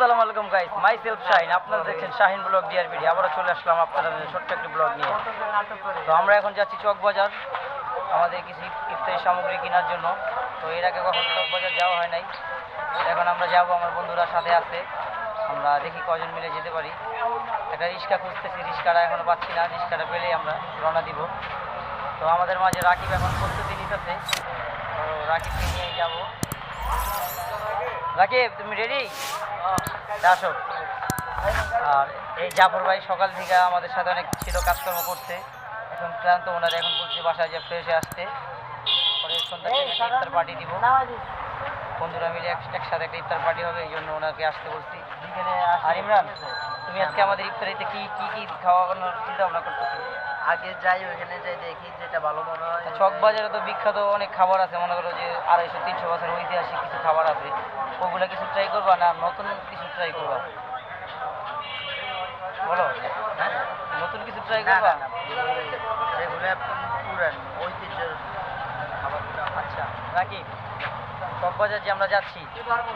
আসসালামু আলাইকুম guys my self Shahin আপনারা দেখছেন শাহিন ব্লগ ডিআর ভিডি আবারও চলে আসলাম আপনাদের ছোট্ট একটি ব্লগ নিয়ে। তো আমরা এখন যাচ্ছি চক বাজার আমাদের কিছু ইফতারি সামগ্রী কেনার জন্য। তো এর আগে কখন চক বাজার যাওয়া হয় নাই। এখন আমরা যাব, আমার বন্ধুরা সাথে আছে। আমরা দেখি কজন মিলে যেতে পারি। একটা রিক্সা খুঁজতেছি রিক্সাটা এখনও পাচ্ছি না। রিক্সাটা পেলেই আমরা রওনা দিব। তো আমাদের মাঝে রাকিব এখন প্রস্তুতি নিতেছে। তো রাকিবকে নিয়ে যাব। রাকিব, তুমি রেডি আসো। আর এই জাফর ভাই সকাল থেকে আমাদের সাথে অনেক ছিল কাজকর্ম করতে এখন ক্লান্ত ওনারা এখন বলছে বাসায় যে ফ্রেশে আসতে। পরে সন্ধ্যা পার্টি দিব। বন্ধুরা মিলে এক- একসাথে একটা ইফতার পার্টি হবে এই জন্য ওনাকে আসতে বলছি। আর ইমরান তুমি আজকে আমাদের ইফতারিতে কি কি কি খাওয়ানোর চিন্তা ভাবনা করতেছো? আগে যাই ওখানে যাই দেখি যেটা ভালো মনে হয়। চক বাজারে তো বিখ্যাত অনেক খাবার আছে মনে করো যে আড়াইশো তিনশো বছর ঐতিহাসিক কিছু খাবার আছে। ওগুলো কিছু ট্রাই করবা না নতুন কিছু ট্রাই করবা? বলো? নতুন কিছু ট্রাই করবা? যেগুলো পুরান ঐতিহ্যের খাবারগুলো আচ্ছা। রাকি চক বাজার যে আমরা যাচ্ছি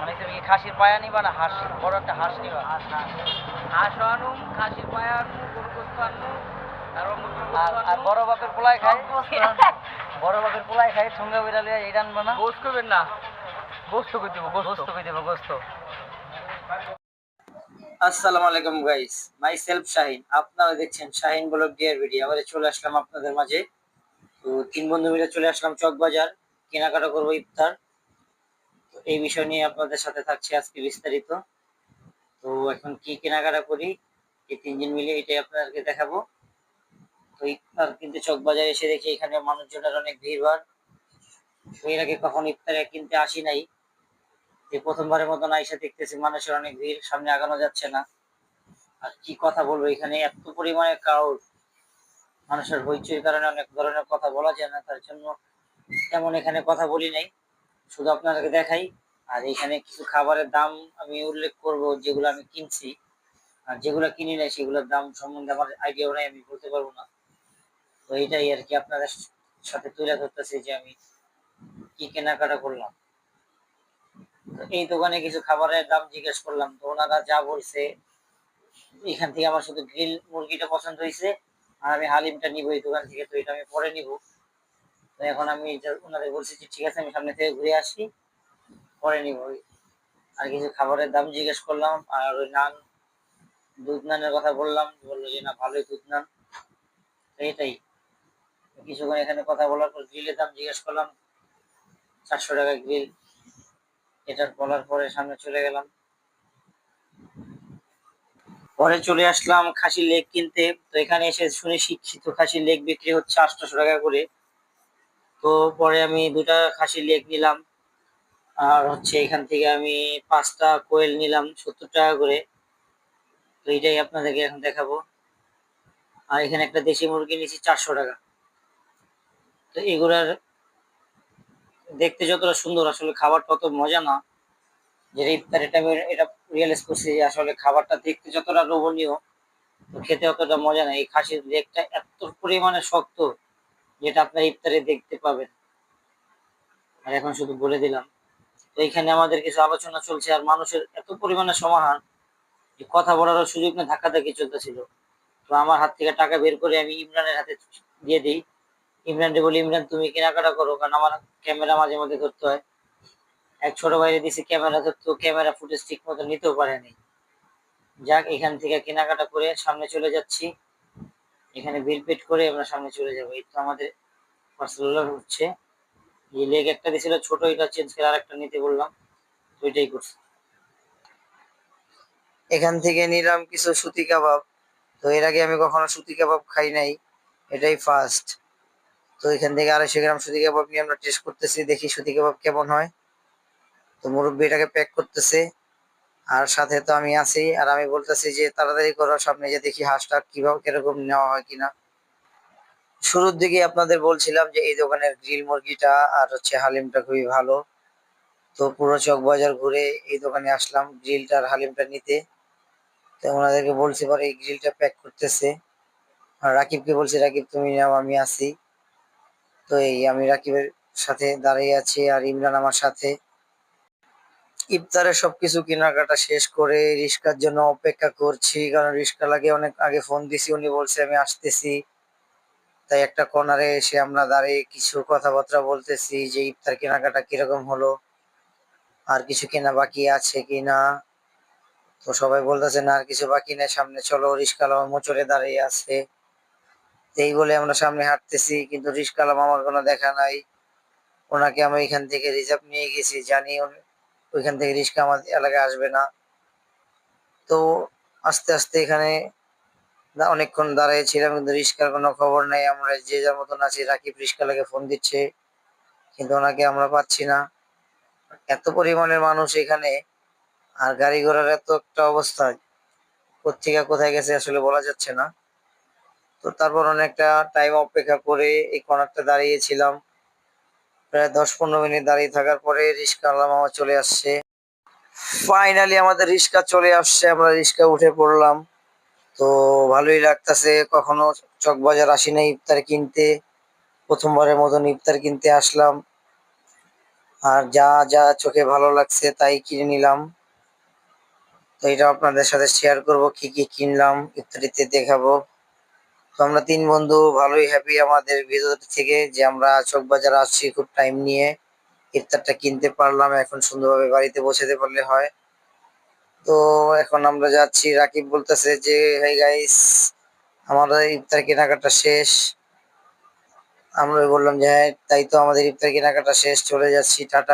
মানে তুমি কি খাসির পায়া নিবা না হাঁস? বড় একটা হাঁস নিবা? হাঁস আনুম খাসির পায়া আনুম গরু গোস্ত আনুম। আর বড় বাপের পোলাই খায় বড় বাপের পোলাই খায় সঙ্গে বিড়ালে এইটা আনব না। গোস্ত করবেন না? গোস্ত কই দেবো গোস্ত। কই দেবো গোস্ত। আসসালামু আলাইকুম গাইস মাই সেলফ শাহিন। আপনারা দেখছেন শাহিন ব্লগ ডিয়ার ভিডিও আবার চলে আসলাম আপনাদের মাঝে। তো তিন বন্ধু মিলে চলে আসলাম চক বাজার কেনাকাটা করব ইফতার। তো এই বিষয় নিয়ে আপনাদের সাথে থাকছে আজকে বিস্তারিত। তো এখন কি কেনাকাটা করি এই তিনজন মিলে এটাই আপনাদেরকে দেখাবো। ইফতার কিনতে চক বাজারে এসে দেখি এখানে মানুষজনের অনেক ভিড় ভাড়। এর আগে কখন ইফতারে কিনতে আসি নাই। যে প্রথমবারের মতন আইসা দেখতেছি মানুষের অনেক ভিড়, সামনে আগানো যাচ্ছে না। আর কি কথা বলব এখানে? এত পরিমাণে ক্রাউড মানুষের হইচইর কারণে অনেক ধরনের কথা বলা যায় না, তার জন্য তেমন এখানে কথা বলি নাই। শুধু আপনাদেরকে দেখাই। আর এখানে কিছু খাবারের দাম আমি উল্লেখ করব, যেগুলো আমি কিনছি। আর যেগুলো কিনি নাই, সেগুলোর দাম সম্বন্ধে আমার আইডিয়াও নাই, আমি বলতে পারব না। তো এইটাই আর কি আপনাদের সাথে তুলে ধরতেছি যে আমি কি কেনাকাটা করলাম। এই দোকানে কিছু খাবারের দাম জিজ্ঞেস করলাম, তো ওনারা যা বলছে, এখান থেকে আমার শুধু গ্রিল মুরগিটা পছন্দ হয়েছে, আর আমি হালিমটা নিবো এই দোকান থেকে, তো এটা আমি পরে নিব। তো এখন আমি ওনাদের বলছি যে, ঠিক আছে, আমি সামনে থেকে ঘুরে আসি, পরে নিব। আর কিছু খাবারের দাম জিজ্ঞেস করলাম, আর ওই নান, দুধ নানের কথা বললাম, বলল যে, না, ভালোই দুধ নান। এটাই। কিছুক্ষণ এখানে কথা বলার পর গ্রিলের দাম জিজ্ঞেস করলাম, চারশো টাকা গ্রিল এটার বলার পরে সামনে চলে গেলাম। পরে চলে আসলাম খাসি লেগ কিনতে। তো এখানে এসে শুনে শিক্ষিত, খাসি লেগ বিক্রি হচ্ছে আটশোশো টাকা করে। তো পরে আমি দুটা খাসি লেগ নিলাম। আর হচ্ছে এখান থেকে আমি পাঁচটা কোয়েল নিলাম, সত্তর টাকা করে। তো এটাই আপনাদেরকে এখন দেখাবো। আর এখানে একটা দেশি মুরগি নিয়েছি চারশো টাকা। তো এগুলার দেখতে যতটা সুন্দর, আসলে খাবারটা অত মজা না। যেটা ইফতারের টাইমে এটা রিয়েলাইজ করছি যে আসলে খাবারটা দেখতে যতটা লোভনীয়, তো খেতে অতটা মজা না। এই খাসির লেগটা এত পরিমাণে শক্ত যেটা আপনার ইফতারে দেখতে পাবেন। আর এখন শুধু বলে দিলাম, তো এখানে আমাদের কিছু আলোচনা চলছে আর মানুষের এত পরিমাণে সমাহার যে কথা বলারও সুযোগ না, ধাক্কাধাক্কি চলতেছিল। তো আমার হাত থেকে টাকা বের করে আমি ইমরানের হাতে দিয়ে দিই। ইমরানকে বলি, ইমরান, তুমি কেনাকাটা করো, কারণ আমার ক্যামেরা মাঝে মধ্যে ধরতে হয়। এক ছোট বাইরে দিছি, ক্যামেরা ধরতো ক্যামেরা ফুটেজ ঠিক মতো নিতেও পারেনি যাক, এখান থেকে কেনাকাটা করে সামনে চলে যাচ্ছি। এখানে বিল করে আমরা সামনে চলে যাব। এই তো আমাদের পার্সেল হচ্ছে। এই লেগ একটা দিয়েছিল ছোট এটা চেঞ্জ করে আর একটা নিতে বললাম ওইটাই করছি। এখান থেকে নিলাম কিছু সুতি কাবাব। তো এর আগে আমি কখনো সুতি কাবাব খাই নাই। এটাই ফার্স্ট তো এখান থেকে আড়াইশো গ্রাম সুতি কাবাব নিয়ে আমরা টেস্ট করতেছি, দেখি সুতি কাবাব কেমন হয়। তো মুরব্বী এটাকে প্যাক করতেছে। আর সাথে তো আমি আছি, আর আমি বলতেছি যে তাড়াতাড়ি করো, সামনে যে দেখি হাঁসটা কীভাবে, কীরকম নেওয়া হয় কিনা। শুরুর দিকে আপনাদের বলছিলাম যে এই দোকানের গ্রিল মুরগিটা আর হচ্ছে হালিমটা খুবই ভালো। তো পুরো চক বাজার ঘুরে এই দোকানে আসলাম গ্রিলটা আর হালিমটা নিতে। তো ওনাদেরকে বলছি পরে এই গ্রিলটা প্যাক করতেছে। আর রাকিবকে বলছি, রাকিব, তুমি নাও, আমি আছি। তো এই আমি রাকিবের সাথে দাঁড়িয়ে আছি আর ইমরান আমার সাথে। ইফতারে সবকিছু কেনাকাটা শেষ করে রিস্কার জন্য অপেক্ষা করছি, কারণ রিস্কা লাগে অনেক আগে ফোন দিছি উনি বলছে আমি আসতেছি। তাই একটা কর্নারে এসে আমরা দাঁড়িয়ে কিছু কথাবার্তা বলতেছি যে ইফতার কেনাকাটা কীরকম হলো, আর কিছু কেনা বাকি আছে কিনা। তো সবাই বলতেছে না, আর কিছু বাকি নেই, সামনে চলো রিস্কালা মোচরে দাঁড়িয়ে আছে। এই বলে আমরা সামনে হাঁটতেছি, কিন্তু রিস্কালাম আমার কোনো দেখা নাই। ওনাকে আমি এখান থেকে রিজার্ভ নিয়ে গেছি, জানি ওইখান থেকে রিস্কা আমার এলাকায় আসবে না। তো আস্তে আস্তে এখানে অনেকক্ষণ দাঁড়িয়েছিলাম, কিন্তু রিস্কার কোনো খবর নেই। আমরা যে যার মতন আছি, রাকিব রিস্কালাকে ফোন দিচ্ছে, কিন্তু ওনাকে আমরা পাচ্ছি না। এত পরিমাণের মানুষ এখানে, আর গাড়ি ঘোড়ার এত একটা অবস্থা কোথেকে কোথায় গেছে আসলে বলা যাচ্ছে না। তো তারপর অনেকটা টাইম অপেক্ষা করে এই কর্নারটা দাঁড়িয়েছিলাম। প্রায় দশ পনেরো মিনিট দাঁড়িয়ে থাকার পরে রিক্সা আল্লাহ মামা চলে আসছে। ফাইনালি আমাদের রিক্সা চলে আসছে, আমরা রিক্সা উঠে পড়লাম। তো ভালোই লাগতেছে, কখনো চকবাজার আসি না ইফতার কিনতে। প্রথমবারের মতন ইফতার কিনতে আসলাম। আর যা যা চোখে ভালো লাগছে তাই কিনে নিলাম। তো এটা আপনাদের সাথে শেয়ার করব, কি কি কিনলাম, ইফতারিতে দেখাবো। তো আমরা তিন বন্ধু ভালোই হ্যাপি আমাদের ভিতর থেকে যে আমরা চকবাজার আসছি খুব টাইম নিয়ে। ইফতারটা কিনতে পারলাম, এখন সুন্দরভাবে বাড়িতে পৌঁছাতে পারলে হয়। তো এখন আমরা যাচ্ছি, রাকিব বলতেছে যে হাই গাইস আমাদের ইফতার কেনাকাটা শেষ। আমরা বললাম যে হ্যাঁ তাই তো আমাদের ইফতার কেনাকাটা শেষ, চলে যাচ্ছি, টাটা।